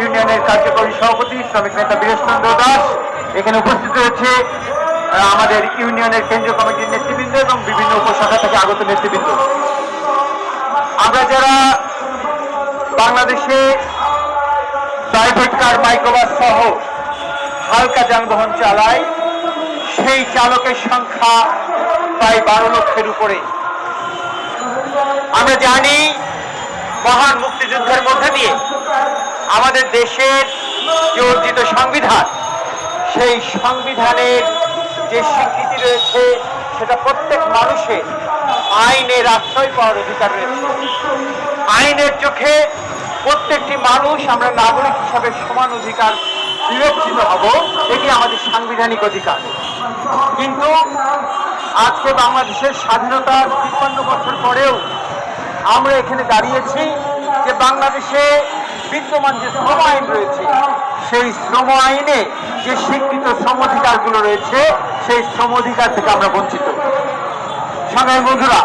ইউনিয়নের কার্যকরী সভাপতি শ্রমিক নেতা বীরেশচন্দ্র দাস। এখানে উপস্থিত রয়েছে আমাদের ইউনিয়নের কেন্দ্রীয় কমিটির নেতৃবৃন্দ এবং বিভিন্ন উপশাখা থেকে আগত নেতৃবৃন্দ। আমরা যারা বাংলাদেশে প্রাইভেট কার মাইক্রোবাস সহ হালকা যানবাহন চালায়, সেই চালকের সংখ্যা প্রায় বারো লক্ষের উপরে। আমরা জানি মহান মুক্তিযুদ্ধের মধ্যে দিয়ে আমাদের দেশের যে অর্জিত সংবিধান, সেই সংবিধানের যে স্বীকৃতি রয়েছে, সেটা প্রত্যেক মানুষের আইনের আশ্রয় পাওয়ার অধিকার রয়েছে। আইনের চোখে প্রত্যেকটি মানুষ আমরা নাগরিক হিসাবে সমান অধিকার বিবেচিত হব, এটি আমাদের সাংবিধানিক অধিকার। কিন্তু আজকে বাংলাদেশের স্বাধীনতার তিপ্পান্ন বছর পরেও আমরা এখানে দাঁড়িয়েছি যে বাংলাদেশে বিদ্যমান যে শ্রম আইন রয়েছে, সেই শ্রম আইনে যে স্বীকৃত শ্রম অধিকারগুলো রয়েছে, সেই শ্রম অধিকার থেকে আমরা বঞ্চিত। সাংবাদিক বন্ধুরা